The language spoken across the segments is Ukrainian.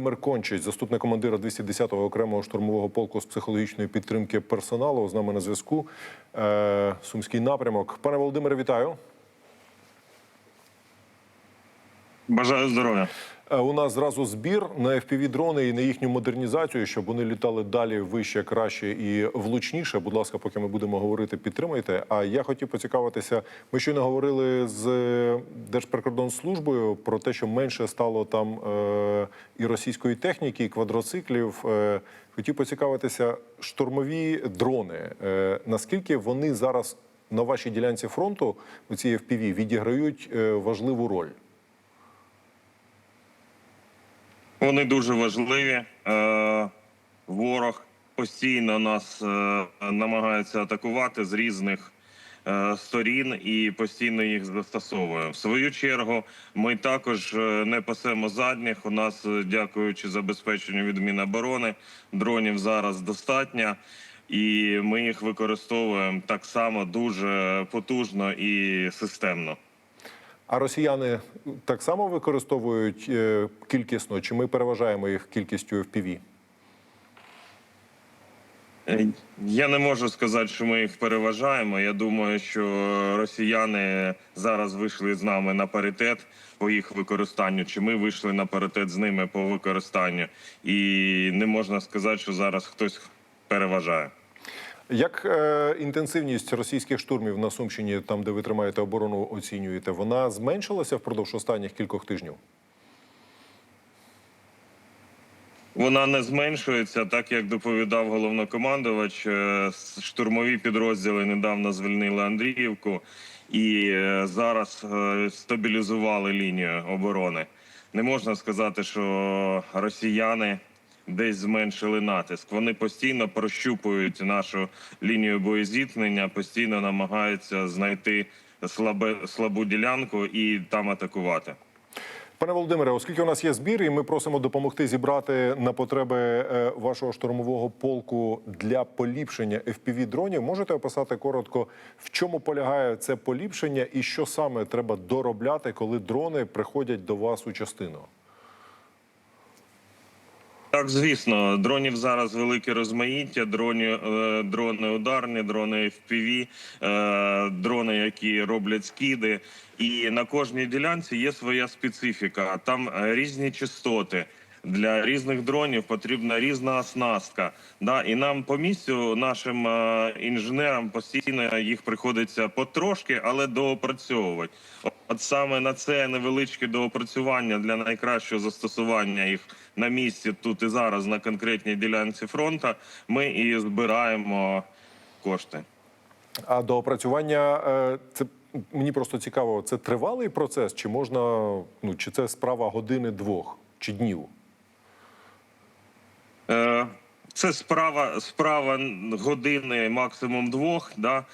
Володимир Кончич, заступник командира 210-го окремого штурмового полку з психологічної підтримки персоналу. З нами на зв'язку. Е, Сумський напрямок. Пане Володимире, вітаю. Бажаю здоров'я. Е, У нас зразу збір на fpv дрони і на їхню модернізацію, щоб вони літали далі вище, краще і влучніше. Будь ласка, поки ми будемо говорити, підтримайте. А я хотів поцікавитися. Ми щойно говорили з Держприкордонслужбою про те, що менше стало там е, і російської техніки, і квадроциклів. Е, хотів поцікавитися, штурмові дрони. Е, наскільки вони зараз на вашій ділянці фронту у цій FPV відіграють е, важливу роль? Вони дуже важливі. Е, ворог постійно нас е, намагається атакувати з різних е, сторін і постійно їх застосовує. В свою чергу ми також не пасемо задніх. У нас, дякуючи забезпеченню від Міноборони, дронів зараз достатньо. І ми їх використовуємо так само дуже потужно і системно. А росіяни так само використовують е, кількісно, чи ми переважаємо їх кількістю FPV? Е, Я не можу сказати, що ми їх переважаємо. Я думаю, що росіяни зараз вийшли з нами на паритет по їх використанню, чи ми вийшли на паритет з ними по використанню, і не можна сказати, що зараз хтось переважає. Як е, інтенсивність російських штурмів на Сумщині, там де ви тримаєте оборону, оцінюєте, вона зменшилася впродовж останніх кількох тижнів? Вона не зменшується, так як доповідав головнокомандувач. е, Штурмові підрозділи недавно звільнили Андріївку і е, зараз е, стабілізували лінію оборони. Не можна сказати, що росіяни десь зменшили натиск. Вони постійно прощупують нашу лінію боєзіткнення, постійно намагаються знайти слабе, слабу ділянку і там атакувати. Пане Володимире, оскільки у нас є збір, і ми просимо допомогти зібрати на потреби е, вашого штурмового полку для поліпшення fpv дронів, можете описати коротко, в чому полягає це поліпшення і що саме треба доробляти, коли дрони приходять до вас у частину? Так, звісно, дронів зараз велике розмаїття. Дроні, е, дрони ударні, дрони FPV, е, дрони, які роблять скиди. І на кожній ділянці є своя специфіка. Там е, різні частоти. Для різних дронів потрібна різна оснастка. Да, і нам по місцю, нашим інженерам, постійно їх приходиться потрошки, але доопрацьовувати. От саме на це невеличке доопрацювання для найкращого застосування їх на місці тут і зараз на конкретній ділянці фронту. Ми і збираємо кошти. А до опрацювання е, це мені просто цікаво, це тривалий процес, чи можна, ну чи це справа години двох чи днів? Е, Це справа справа години, максимум двох. Да?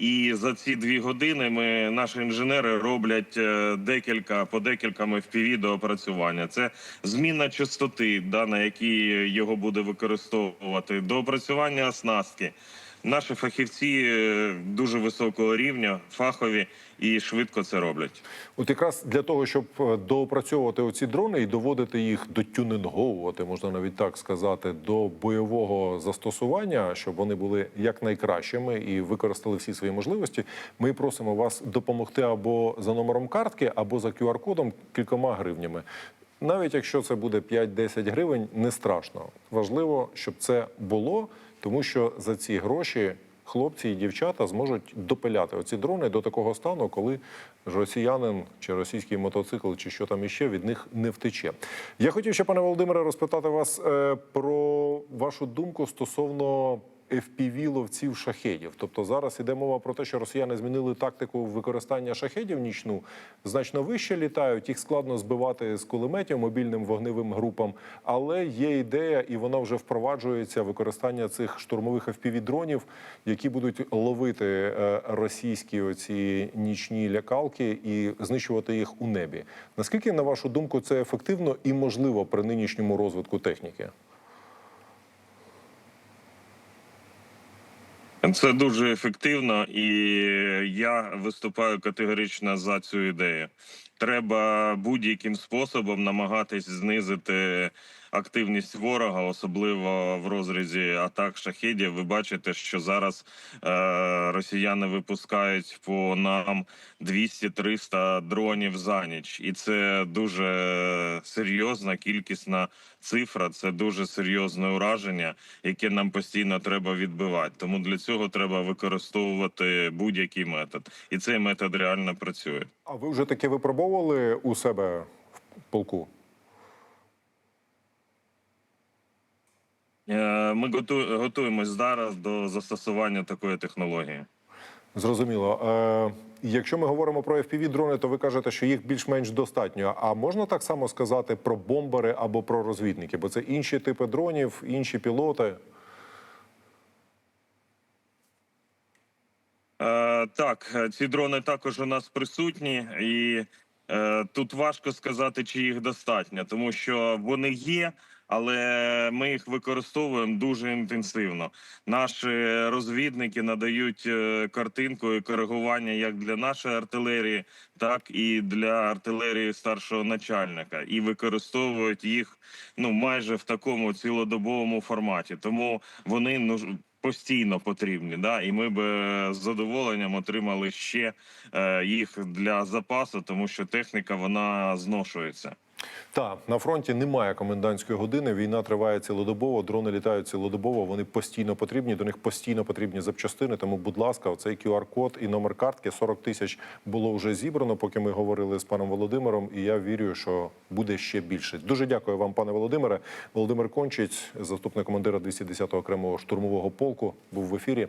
І за ці дві години ми наші інженери роблять е, декілька по декілька FPV до опрацювання. Це зміна частоти, да, на якій його буде використовувати, до опрацювання оснастки. Наші фахівці е, дуже високого рівня, фахові і швидко це роблять. От якраз для того, щоб е, доопрацьовувати оці дрони і доводити їх до тюнинговувати, можна навіть так сказати, до бойового застосування, щоб вони були якнайкращими і використали всі свої можливості. Ми просимо вас допомогти або за номером картки, або за QR-кодом кількома гривнями. Навіть якщо це буде 5-10 гривень, не страшно. Важливо, щоб це було, тому що за ці гроші хлопці і дівчата зможуть допиляти оці дрони до такого стану, коли росіянин чи російський мотоцикл, чи що там іще від них не втече. Я хотів ще, пане Володимире, розпитати вас е, про вашу думку стосовно. FPV ловців шахедів. Тобто зараз іде мова про те, що росіяни змінили тактику використання шахедів нічну, значно вище літають, їх складно збивати з кулеметів мобільним вогневим групам. Але є ідея, і вона вже впроваджується використання цих штурмових fpv дронів, які будуть ловити е, російські оці нічні лякалки і знищувати їх у небі. Наскільки, на вашу думку, це ефективно і можливо при нинішньому розвитку техніки? Це дуже ефективно, і я виступаю категорично за цю ідею. Треба будь-яким способом намагатись знизити активність ворога, особливо в розрізі атак шахідів. Ви бачите, що зараз е, росіяни випускають по нам 200-300 дронів за ніч, і це дуже серйозна кількісна цифра. Це дуже серйозне ураження, яке нам постійно треба відбивати. Тому для цього треба використовувати будь-який метод, і цей метод реально працює. А ви вже таке випробовували у себе в полку? Е, Ми готу- готуємось зараз до застосування такої технології. Зрозуміло. Е, якщо ми говоримо про fpv дрони, то ви кажете, що їх більш-менш достатньо. А можна так само сказати про бомбери або про розвідники? Бо це інші типи дронів, інші пілоти. Е, так, ці дрони також у нас присутні, і тут важко сказати, чи їх достатньо, тому що вони є, але ми їх використовуємо дуже інтенсивно. Наші розвідники надають е, картинку і коригування як для нашої артилерії, так і для артилерії старшого начальника, і використовують їх ну майже в такому цілодобовому форматі. Тому вони ну постійно потрібні. Да? І ми б е, з задоволенням отримали ще е, їх для запасу, тому що техніка вона зношується. Так, на фронті немає комендантської години. Війна триває цілодобово. Дрони літають цілодобово. Вони постійно потрібні. До них постійно потрібні запчастини. Тому, будь ласка, оцей QR-код і номер картки 40 тисяч було вже зібрано, поки ми говорили з паном Володимиром. І я вірю, що буде ще більше. Дуже дякую вам, пане Володимире. Володимир Кончиць, заступник командира 210-го окремого штурмового полку, був в ефірі.